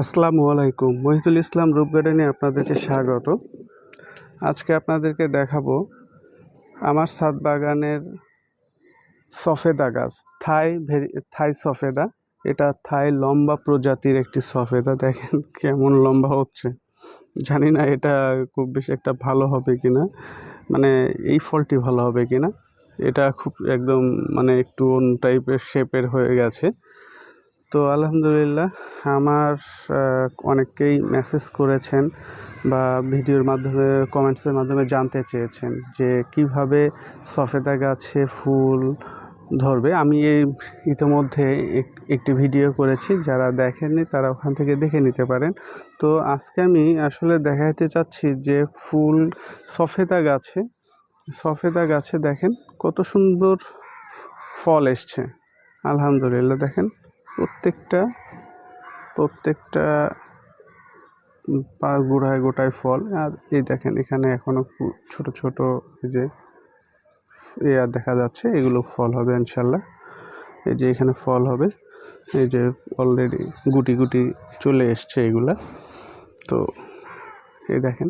আসসালামু আলাইকুম। মহিদুল ইসলাম রূপ গার্ডেনে আপনাদেরকে স্বাগত। আজকে আপনাদেরকে দেখাবো আমার ছাদ বাগানের সফেদা গাছ, থাই ভেরি, থাই সফেদা। এটা থাই লম্বা প্রজাতির একটি সফেদা। দেখেন কেমন লম্বা হচ্ছে। জানি না এটা খুব বেশি একটা ভালো হবে কি না মানে এই ফলটি ভালো হবে কি না এটা খুব একদম মানে একটু অন্য টাইপের শেপের হয়ে গেছে। তো আলহামদুলিল্লাহ, আমার অনেকেই মেসেজ করেছেন বা ভিডিওর মাধ্যমে কমেন্টসের মাধ্যমে জানতে চেয়েছেন যে কীভাবে সফেদা গাছে ফুল ধরবে। আমি এই ইতিমধ্যে এক- একটি ভিডিও করেছি, যারা দেখেননি তারা ওখান থেকে দেখে নিতে পারেন। তো আজকে আমি আসলে দেখাতে চাচ্ছি যে ফুল সফেদা গাছে সফেদা গাছে দেখেন কত সুন্দর ফল এসছে। আলহামদুলিল্লাহ, দেখেন। প্রত্যেকটা প্রত্যেকটা পা গোড়ায় গোটায় ফল। আর এই দেখেন, এখানে এখনও ছোট ছোট এই যে, এ আর দেখা যাচ্ছে, এগুলো ফল হবে ইনশাল্লাহ। এই যে এখানে ফল হবে, এই যে অলরেডি গুটি গুটি চলে এসছে এগুলা। তো এই দেখেন,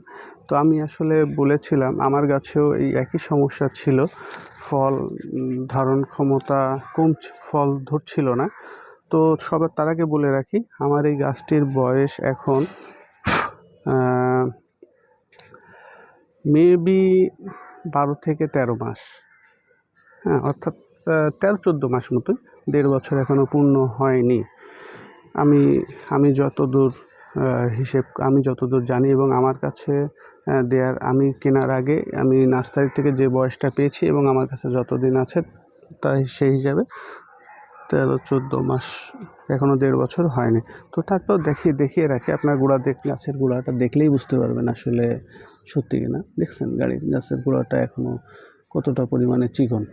তো আমি আসলে বলেছিলাম, আমার গাছেও এই একই সমস্যা ছিল। ফল ধারণ ক্ষমতা কম, ফল ধরছিল না। তো সবার তার আগে বলে রাখি, আমার এই গাছটির বয়স এখন মেবি বারো থেকে তেরো মাস। হ্যাঁ অর্থাৎ তেরো চোদ্দ মাস মতোই, দেড় বছর এখনও পূর্ণ হয়নি। আমি আমি যতদূর হিসেব, আমি যতদূর জানি এবং আমার কাছে দেয়ার, আমি কেনার আগে আমি নার্সারি থেকে যে বয়সটা পেয়েছি এবং আমার কাছে যতদিন আছে, তাই সেই হিসাবে তেরো, চোদ্দ মাস এখনও দেড় বছর হয়নি। তো তারপর দেখিয়ে দেখিয়ে রাখি, আপনার গোড়া দেখ, গাছের গোড়াটা দেখলেই বুঝতে পারবেন আসলে সত্যি কিনা। দেখছেন গাড়ির, গাছের গোড়াটা এখনও কতটা পরিমাণে চিকন।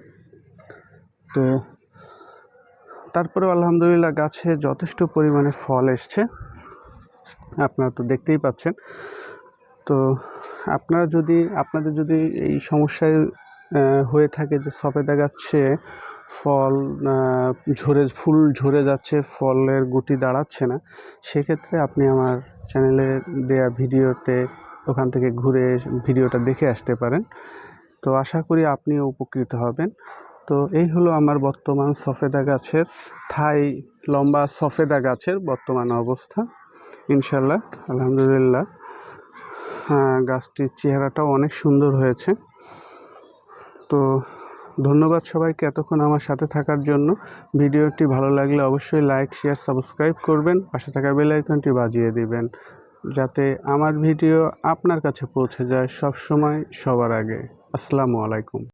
তো তারপরে আলহামদুলিল্লাহ গাছে যথেষ্ট পরিমাণে ফল এসছে। আপনারা তো দেখতেই পাচ্ছেন। তো আপনারা যদি, আপনাদের যদি এই সমস্যায় হয়ে থাকে যে সফেদা গাছে ফল ঝরে, ফুল ঝরে যাচ্ছে, ফলের গুটি দাঁড়াচ্ছে না। সেক্ষেত্রে আপনি আমার চ্যানেলে দেয়া ভিডিওতে ওখান থেকে ঘুরে ভিডিওটা দেখে আসতে পারেন। তো আশা করি আপনিও উপকৃত হবেন। তো এই হলো আমার বর্তমান সফেদা গাছের থাই, লম্বা সফেদা গাছের বর্তমান অবস্থা। ইনশাল্লাহ আলহামদুলিল্লাহ। গাছটির চেহারাটাও অনেক সুন্দর হয়েছে। তো ধন্যবাদ সবাইকে এতক্ষণ আমার সাথে থাকার জন্য। ভিডিওটি ভালো লাগলে অবশ্যই লাইক শেয়ার সাবস্ক্রাইব করবেন। পাশে থাকা বেলাইকনটি বাজিয়ে দিবেন, যাতে আমার ভিডিও আপনার কাছে পৌঁছে যায় সব সময় সবার আগে। আসসালামু আলাইকুম।